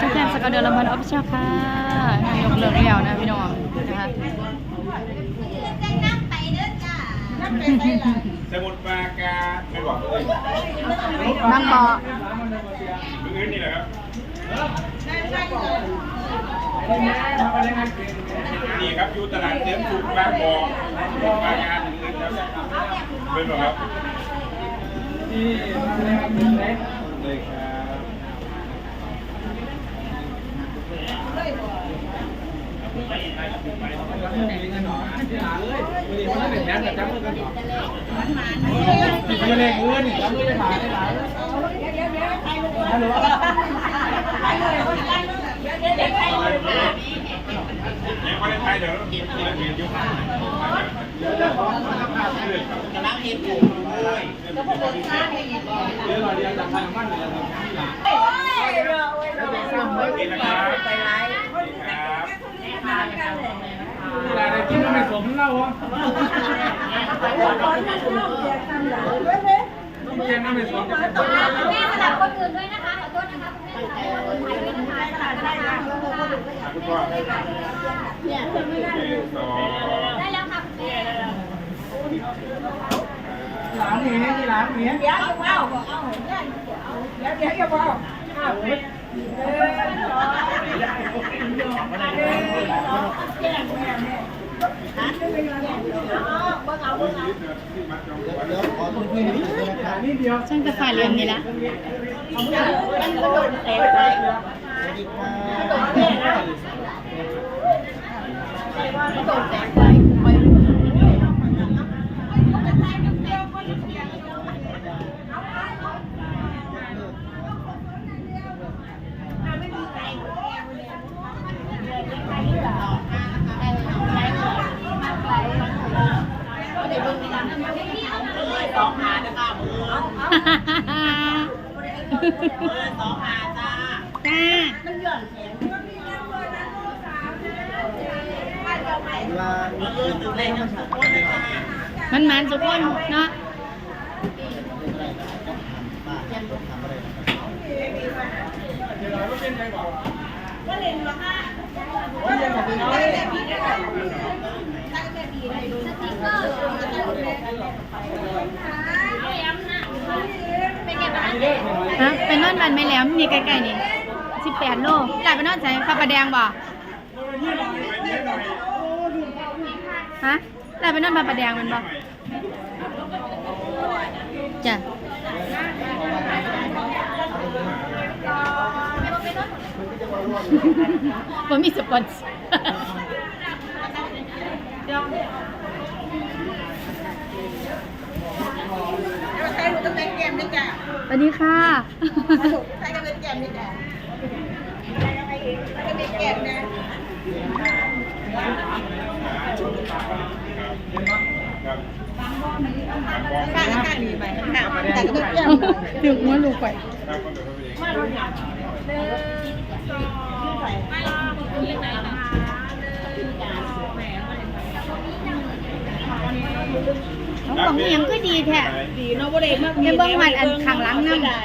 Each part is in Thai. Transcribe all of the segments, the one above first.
ทุกท่านสกาวเดือนลำพันออฟฟิเชียลค่ะงายกเลิกแล้วนะพี่น้องนะคะสมุดปากาไม่บอกเลยบางบ่อมือนี่แหละครับนี่ครับอยู่ตลาดเต็มสุกบางบอปราการมือครับเป็นหรอครับเลยครับ ไม่ได้เงินจำไม่ได้ผ่านได้หลายฮัลโหลยังไม่ได้ไทยเดี๋ยวเราเก็บทีละเกียรยุคกำลังเห็นอยู่เดี๋ยวเราเรียนจากทางบ้านเลยนะที่หลังนี่นะครับครับที่หลั งได้กินแล้วไม่สมเล่าอะเจียงน้ำไม่สมจะเป็นแม่สลับคนอื่นด้วยนะคะขอโทษนะคะคุณแม่สลับคนอื่นด้วยนะคะสลับได้ค่ะคุณพ่อหนึ่งสองได้แล้วค่ะคุณแม่หลานหนีที่หลานหนีเดี๋ยวจะเอาเอาเดี๋ยวเดี๋ยวจะเอา เอาเฮ้ยเบิ่งเอางเอานเดียวช่างจะฝ่าเรียนนี่ละมันโดนเตะไปตะนะโดนแตะไป สองหานะคะมือมือสองหาจ้าจ้ามันหย่อนแขนมือตื่นเต้นกันทุก นเลยค่ะมันมันทุกคนเนาะเป็นไงบ้างฮะไปนอนบ้านไม่แหลมนี่ใกล้ๆนี่สิบแปดโลหลายไปนอนใส่ข้าปลาแดงบ่ฮะหลายไปนอนบ้าปลาแดงมันบ่จ้ะ ผมมีสปอนเซอร์ใช้หนูต้องเป็นแกมด้วยจ้ะสวัสดีค่ะใช้ก็เป็นแกมด้วยจ้ะใช้ก็เป็นแกมนะ ข้างข้างนี้ไปข้างแต่ก็เกี่ยวถึงว่าลูกไปน้องบอกว่ายังก็ดีแท้ดีเนาะบ่ได้มากเดี๋ยวเบิ่งมันอันข้างหลังนำได้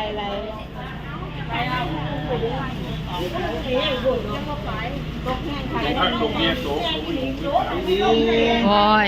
างเนี้ยโต๊ะดีโอ้ย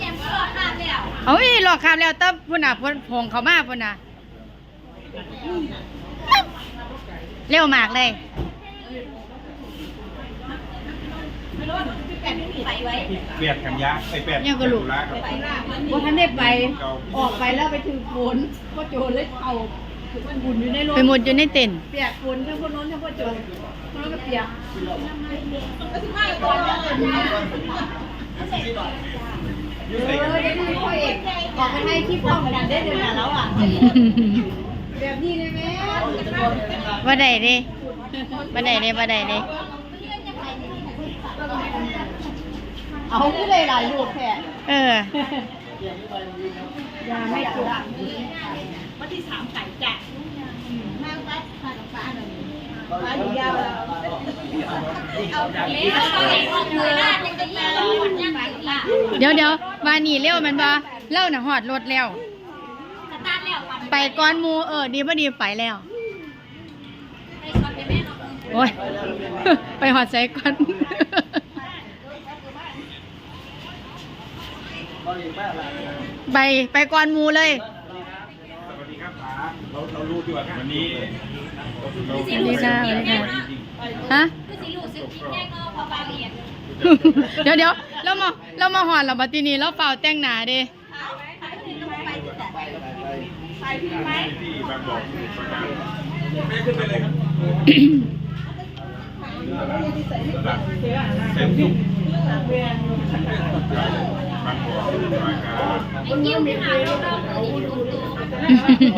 กมก็รอดข้ามแล้วเอาอีหลอกคำแล้วเต้าพุ่นน่ะพุ่นพงเขามาพุ่นน่ะเร็วมากเลยเปียดกันยะไอเปียดยังก็ลูกครับว่าท่านได้ไป ออกไปแล้วไปถึงฝนก็โจรเลยเอา บุญอยู่ในรถไปหมดอยู่ในเต็นท์เปียกฝนทั้งคนโน้นทั้งคนโจรคนโน้นก็เปียกก็สิมาก่อนยุ่งใส่กันออกไปให้ที่พ่อมันได้เดือนละแล้วอะแบบนี้เลยแม่ว่าได้เด้ว่าได้เด้ว่าได้เด้เอาขึ้นเลยหลายลูกแค่เออยาไม่จุก วันที่สามไก่แจกนั่งปั๊บผ่านฟ้านึ่งฟ้าอยู่ยาวแล้วเอาเลี้ยงเอาเด็กออกมือาจะจะยี่ห้อนยังไงล่ะเดี๋ยวเดี๋ยววานี่เร็วมันบ่เล่าน่ะหอดรถแล้ว สตาร์ทแล้วไปก้อนหมูเออดีบ่ดีไปแล้ว ไปช็อตไปแม่เนาโอ้ย ไปหอดใจก่อนไปไปก่อนหมูเลย สวัสดีครับป๋า เราเรารู้ดีกว่าวันนี้เราสวัสดีค่ะสวัสดีค่ะฮะ คือสิรู้สึกคิดแน่เนาะพอบางเอียดเดี๋ยวเดี๋ยวเรามาเรามาหอดเราบัดทีนี้เราเฝ้าแต่งหน้าเด้ที่บางบอกประกาศแม่ขึ้นไปเลยครับระดับเซมซุงบางบอกประกาศไอ้กิ้วที่หาเราเราคืออีกค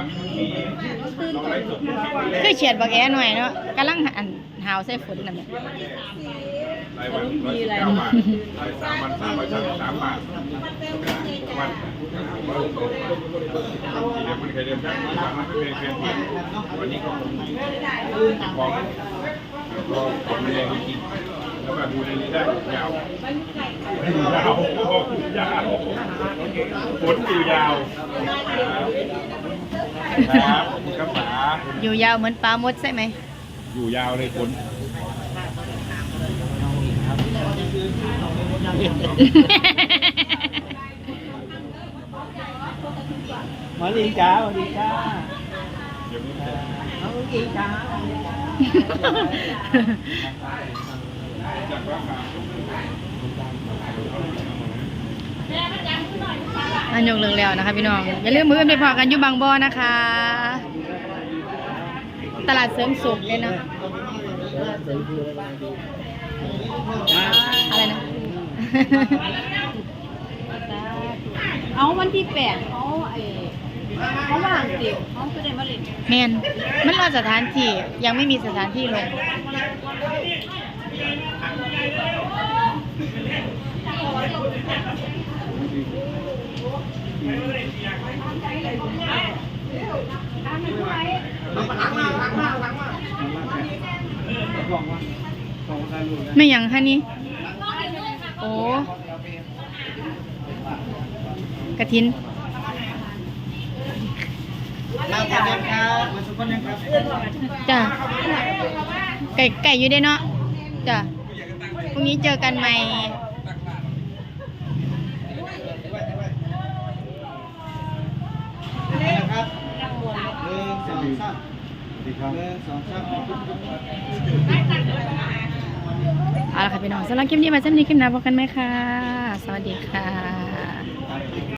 นตัวเรียนครับมีเราไลฟ์สดที่แรคือกเฉียดบักแอหน่อยเนาะกำลังอันหาวใส่ฝนนั่นแหละรายวันร้อยสิบเก้าบาทรายสามวันสามร้อยสามสิบสามบาทวันทีเดียวมันเคยเดิมครับสามวันไม่เป็นเพียงวันนี้ก็คงของก็ของแรงจริงแล้วก็ดูในนี้ได้ยาวยาวยาวฝนอยู่ยาว ครับขอบคุณครับป๋าอยู่ยาวเหมือนปลามดใช่ไหม อยู่ยาวเลยฝนหมาลีจ้าสวัสดีจ้าเดี๋ยวไม่เสร็จน้องกีจ้า อันยกเลิกแล้วนะคะพี่น้อง อย่าลืมมือไปพอกันอยู่บางบ่อนะคะ ตลาดเสริมสุขเลยเนาะอะไรนะ เอาวันที่แปดเขาไอ้เขาว่างสิเขาจะได้มาเล่นแมนมันรอสถานที่ยังไม่มีสถานที่ลง บอกว่าของการรู้นะ ไม่ยังฮะนี่ โอ้กระถินมาคนยังครับมาสุกคนครับจ้ะไก่ไก่อยู่ได้เนาะจ้ะพรุ่งนี้เจอกันใหม่ นะครับหนึ่งส องสามหนึ่งสองสามเอาละค่ะพี่น้องสำหรับคลิปนี้มาเช่นนี้คลิปหน้าพบกันไหมคะสวัสดีค่ะ